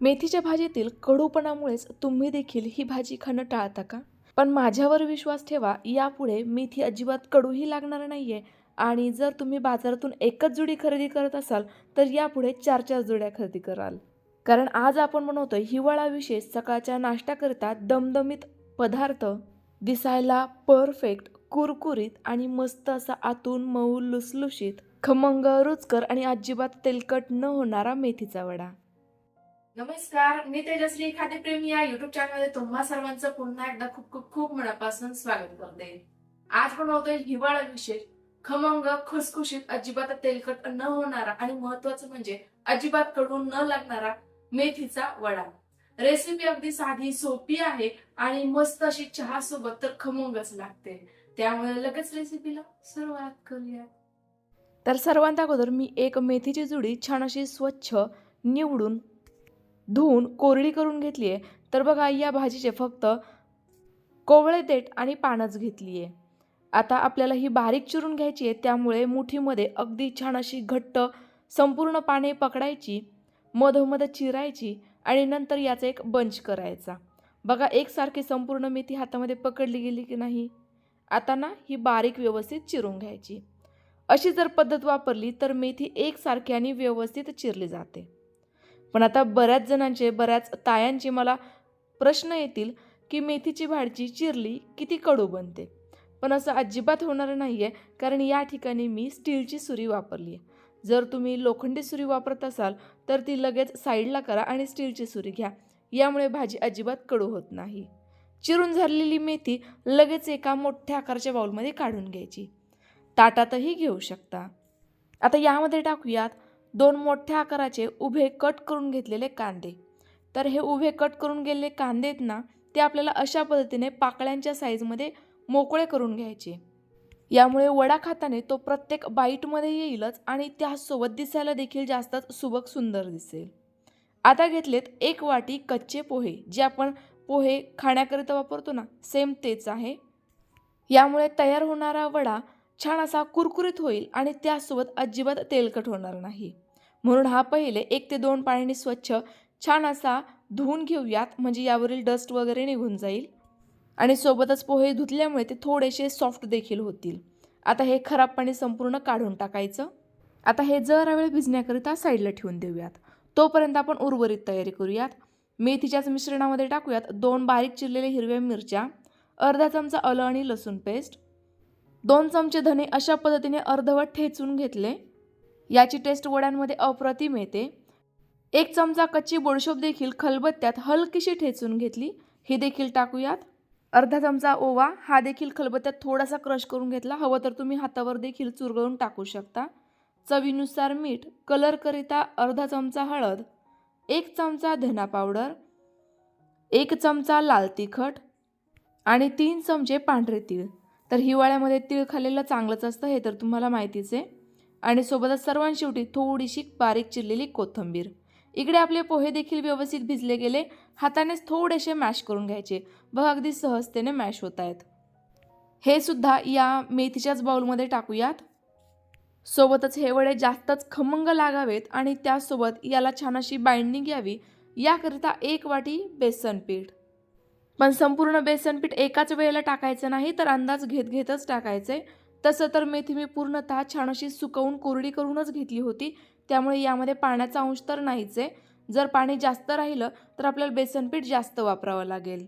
मेथीच्या भाजीतील कडूपणामुळेच तुम्ही देखील ही भाजी खाणं टाळता का? पण माझ्यावर विश्वास ठेवा यापुढे मेथी अजिबात कडूही लागणार नाही आहे आणि जर तुम्ही बाजारातून एकच जुडी खरेदी करत असाल तर यापुढे चार चार जुड्या खरेदी कराल. कारण आज आपण बनवतोय हिवाळा विशेष सकाळच्या नाश्त्याकरिता दमदमीत पदार्थ दिसायला परफेक्ट कुरकुरीत आणि मस्त असा आतून मऊ लुसलुशीत खमंग रुचकर आणि अजिबात तेलकट न होणारा मेथीचा वडा. नमस्कार मी तेजश्री खाद्यप्रेमी या युट्यूब चॅनलमध्ये तुम्हा सर्वांचं पुन्हा एकदा खूप खूप खूप मनापासून स्वागत करते. आज बनवतोय हिवाळा विशेष खमंग खुसखुशीत अजिबात तेलकट न होणारा आणि महत्वाचं म्हणजे अजिबात कडून न लागणारा मेथीचा वडा. रेसिपी अगदी साधी सोपी आहे आणि मस्त अशी चहा सोबत तर खमंगच लागते. त्यामुळे लगेच रेसिपीला सुरुवात करूया. तर सर्वांत अगोदर मी एक मेथीची जुडी छान अशी स्वच्छ निवडून धुवून कोरडी करून घेतली आहे तर बघा या भाजीचे फक्त कोवळे देठ आणि पानच घेतली आहे आता आपल्याला ही बारीक चिरून घ्यायची आहे त्यामुळे मुठीमध्ये अगदी छान अशी घट्ट संपूर्ण पाने पकडायची मधोमध चिरायची आणि नंतर याचा एक बंच करायचा. बघा एकसारखी संपूर्ण मेथी हातामध्ये पकडली गेली की नाही? आता ना ही बारीक व्यवस्थित चिरून घ्यायची. अशी जर पद्धत वापरली तर मेथी एकसारखी आणि व्यवस्थित चिरली जाते. पण आता बऱ्याच जणांचे बऱ्याच तायांचे मला प्रश्न येतील की मेथीची भाजी चिरली किती कडू बनते? पण असं अजिबात होणार नाही आहे कारण या ठिकाणी मी स्टीलची सुरी वापरली आहे. जर तुम्ही लोखंडी सुरी वापरत असाल तर ती लगेच साईडला करा आणि स्टीलची सुरी घ्या. यामुळे भाजी अजिबात कडू होत नाही. चिरून झालेली मेथी लगेच एका मोठ्या आकाराच्या बाऊलमध्ये काढून घ्यायची. ताटातही घेऊ शकता. आता यामध्ये टाकूयात दोन मोठ्या आकाराचे उभे कट करून घेतलेले कांदे. तर हे उभे कट करून गेलेले कांदे आहेत ना ते आपल्याला अशा पद्धतीने पाकळ्यांच्या साईजमध्ये मोकळे करून घ्यायचे. यामुळे वडा खाताने तो प्रत्येक बाईटमध्ये येईलच आणि त्यासोबत दिसायला देखील जास्तच सुबक सुंदर दिसेल. आता घेतलेत एक वाटी कच्चे पोहे जे आपण पोहे खाण्याकरिता वापरतो ना सेम तेच आहे. यामुळे तयार होणारा वडा छान असा कुरकुरीत होईल आणि त्यासोबत अजिबात तेलकट होणार नाही. म्हणून हा पहिले एक ते दोन पाण्याने स्वच्छ छान असा धुवून घेऊयात. म्हणजे यावरील डस्ट वगैरे निघून जाईल. आणि सोबतच पोहे धुतल्यामुळे ते थोडेसे सॉफ्ट देखील होतील. आता हे खराब पाणी संपूर्ण काढून टाकायचं. आता हे जरा वेळ भिजण्याकरिता साईडला ठेवून देऊयात. तोपर्यंत आपण उर्वरित तयारी करूयात. मेथीच्याच मिश्रणामध्ये टाकूयात दोन बारीक चिरलेल्या हिरव्या मिरच्या अर्धा चमचा आलं आणि लसूण पेस्ट दोन चमचे धने अशा पद्धतीने अर्धवट ठेचून घेतले. याची टेस्ट वड्यांमध्ये अप्रतिम येते. एक चमचा कच्ची बोडशोप देखील खलबत्त्यात हलकीशी ठेचून घेतली. ही देखील टाकूयात. अर्धा चमचा ओवा हा देखील खलबत्त्यात थोडासा क्रश करून घेतला. हवं तर तुम्ही हातावर देखील चुरगळून टाकू शकता. चवीनुसार मीठ कलरकरिता अर्धा चमचा हळद एक चमचा धना पावडर एक चमचा लाल तिखट आणि तीन चमचे पांढरे तीळ. तर हिवाळ्यामध्ये तीळ खाल्लेलं चांगलंच असतं हे तर तुम्हाला माहितीच आहे. आणि सोबतच सर्वांशेवटी थोडीशी बारीक चिरलेली कोथिंबीर. इकडे आपले पोहे देखील व्यवस्थित भिजले गेले. हातानेच थोडेसे मॅश करून घ्यायचे. बघा अगदी सहजतेने मॅश होत आहेत. हे सुद्धा या मेथीच्याच बाउलमध्ये टाकूयात. सोबतच हे वडे जास्तच खमंग लागावेत आणि त्यासोबत याला छान अशी बाइंडिंग यावी याकरिता एक वाटी बेसन पीठ. पण संपूर्ण बेसन पीठ एकाच वेळेला टाकायचं नाही तर अंदाज घेत घेतच टाकायचे. तसं तर मेथी मी पूर्णतः छान अशी सुकवून कोरडी करूनच घेतली होती. त्यामुळे यामध्ये पाण्याचा अंश तर नाहीच आहे. जर पाणी जास्त राहिलं तर आपल्याला बेसनपीठ जास्त वापरावं लागेल.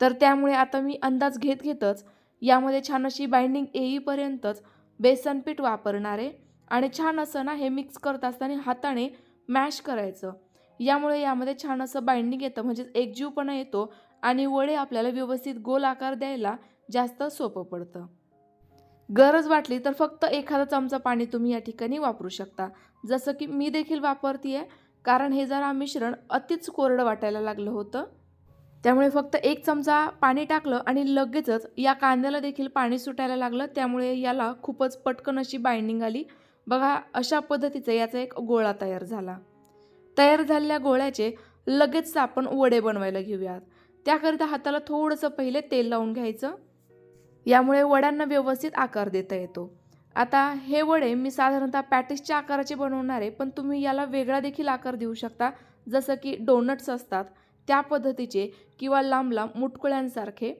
तर त्यामुळे आता मी अंदाज घेत घेतच यामध्ये छान अशी बाइंडिंग येईपर्यंतच बेसनपीठ वापरणार आहे. आणि छान असं ना हे मिक्स करत असताना हाताने मॅश करायचं. यामुळे यामध्ये छान असं बाइंडिंग येतं म्हणजेच एकजीवपणा येतो आणि वडे आपल्याला व्यवस्थित गोल आकार द्यायला जास्त सोपं पडतं. गरज वाटली तर फक्त एखादा चमचा पाणी तुम्ही या ठिकाणी वापरू शकता. जसं की मी देखील वापरते आहे कारण हे जरा मिश्रण अतिच कोरडं वाटायला लागलं होतं. त्यामुळे फक्त एक चमचा पाणी टाकलं आणि लगेचच या कांद्याला देखील पाणी सुटायला लागलं. त्यामुळे याला खूपच पटकन अशी बाइंडिंग आली. बघा अशा पद्धतीचा याचा एक गोळा तयार झाला. तयार झालेल्या गोळ्याचे लगेच आपण वडे बनवायला घेऊयात. त्याकरिता हाताला थोडंसं पहिले तेल लावून घ्यायचं. यामुळे वड्यांना व्यवस्थित आकार देता येतो. आता हे वडे मी साधारणतः पॅटिसच्या आकाराचे बनवणार आहे पण तुम्ही याला वेगळा देखील आकार देऊ शकता. जसं की डोनट्स असतात त्या पद्धतीचे किंवा लांब लांब मुटकुळ्यांसारखे.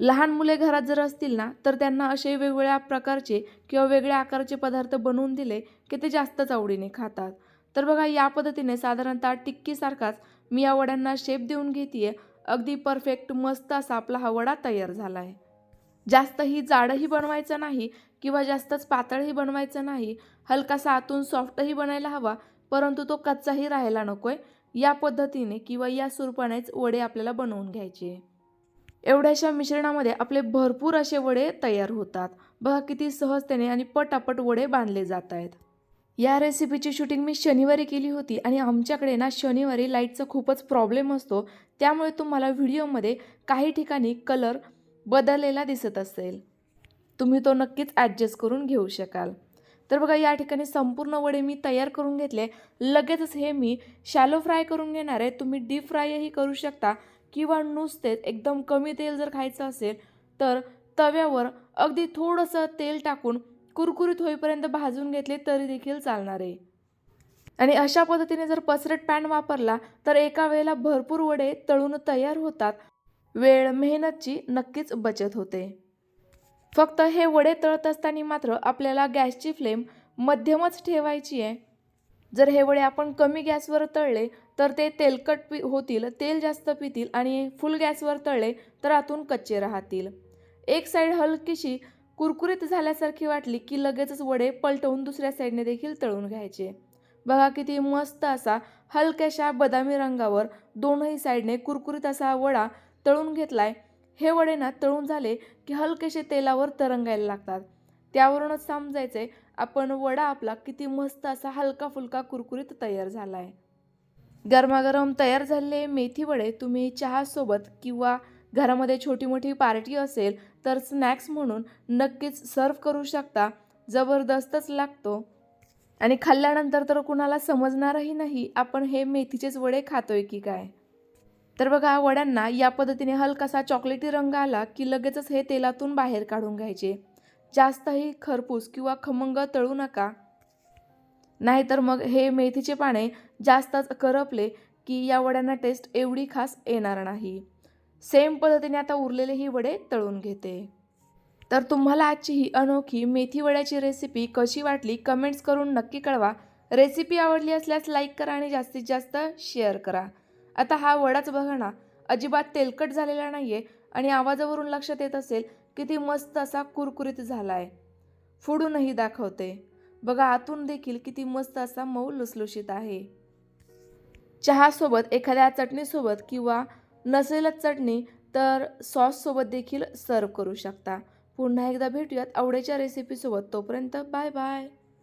लहान मुले घरात जर असतील ना तर त्यांना असे वेगवेगळ्या प्रकारचे किंवा वेगळ्या आकाराचे पदार्थ बनवून दिले की ते जास्तच आवडीने खातात. तर बघा या पद्धतीने साधारणतः टिक्कीसारखाच मी या वड्यांना शेप देऊन घेते अगदी परफेक्ट मस्त असा आपला हा वडा तयार झाला आहे जास्तही जाडही बनवायचं नाही किंवा जास्तच पातळही बनवायचं नाही. हलकासा आतून सॉफ्टही बनायला हवा परंतु तो कच्चाही राहायला नकोय. या पद्धतीने किंवा या स्वरूपानेच वडे आपल्याला बनवून घ्यायचे. एवढ्याशा मिश्रणामध्ये आपले भरपूर असे वडे तयार होतात. बघा किती सहजतेने आणि पटापट वडे बांधले जात आहेत. या रेसिपीची शूटिंग मी शनिवारी केली होती आणि आमच्याकडे ना शनिवारी लाईटचा खूपच प्रॉब्लेम असतो. त्यामुळे तुम्हाला व्हिडिओमध्ये काही ठिकाणी कलर बदललेला दिसत असेल. तुम्ही तो नक्कीच ॲडजस्ट करून घेऊ शकाल. तर बघा या ठिकाणी संपूर्ण वडे मी तयार करून घेतले. लगेचच हे मी शॅलो फ्राय करून घेणार आहे. तुम्ही डीप फ्रायही करू शकता. किंवा नुसतेच एकदम कमी तेल जर खायचं असेल तर तव्यावर अगदी थोडंसं तेल टाकून कुरकुरीत होईपर्यंत भाजून घेतले तरी देखील चालणार आहे. आणि अशा पद्धतीने जर पसरट पॅन वापरला तर एका वेळेला भरपूर वडे तळून तयार होतात. वेळ मेहनतची नक्कीच बचत होते. फक्त हे वडे तळत असताना मात्र आपल्याला गॅसची फ्लेम मध्यमच ठेवायची आहे. जर हे वडे आपण कमी गॅसवर तळले तर ते तेलकट पि होतील तेल जास्त पितील आणि फुल गॅसवर तळले तर आतून कच्चे राहतील. एक साईड हलकीशी कुरकुरीत झाल्यासारखी वाटली की लगेचच वडे पलटवून दुसऱ्या साईडने देखील तळून घ्यायचे. बघा किती मस्त असा हलक्याशा बदामी रंगावर दोनही साईडने कुरकुरीत असा वडा तळून घेतला आहे हे वडे ना तळून झाले की हलकेसे तेलावर तरंगायला लागतात. त्यावरूनच समजायचंय आपण वडा आपला किती मस्त असा हलका फुलका कुरकुरीत तयार झाला आहे गरमागरम तयार झालेले मेथी वडे तुम्ही चहासोबत किंवा घरामध्ये छोटी मोठी पार्टी असेल तर स्नॅक्स म्हणून नक्कीच सर्व करू शकता. जबरदस्तच लागतो. आणि खाल्ल्यानंतर तर कुणाला समजणारही नाही आपण हे मेथीचेच वडे खातोय की काय? तर बघा वड्यांना या पद्धतीने हलकासा चॉकलेटी रंग आला की लगेचच हे तेलातून बाहेर काढून घ्यायचे. जास्तही खरपूस किंवा खमंग तळू नका. नाहीतर मग हे मेथीचे पाने जास्तच करपले की या वड्यांना टेस्ट एवढी खास येणार नाही. सेम पद्धतीने आता उरलेले ही वडे तळून घेते. तर तुम्हाला आजची ही अनोखी मेथी वड्याची रेसिपी कशी वाटली कमेंट्स करून नक्की कळवा. रेसिपी आवडली असल्यास लाईक करा आणि जास्तीत जास्त शेअर करा. आता हा वडाच बघा ना अजिबात तेलकट झालेला नाही आहे आणि आवाजावरून लक्षात येत असेल किती मस्त असा कुरकुरीत झाला आहे फोडूनही दाखवते. बघा आतून देखील किती मस्त असा मऊ लुसलुशीत आहे. चहासोबत एखाद्या चटणीसोबत किंवा नसेलच चटणी तर सॉससोबत देखील सर्व करू शकता. पुन्हा एकदा भेटूयात आवडीच्या रेसिपीसोबत तोपर्यंत बाय बाय.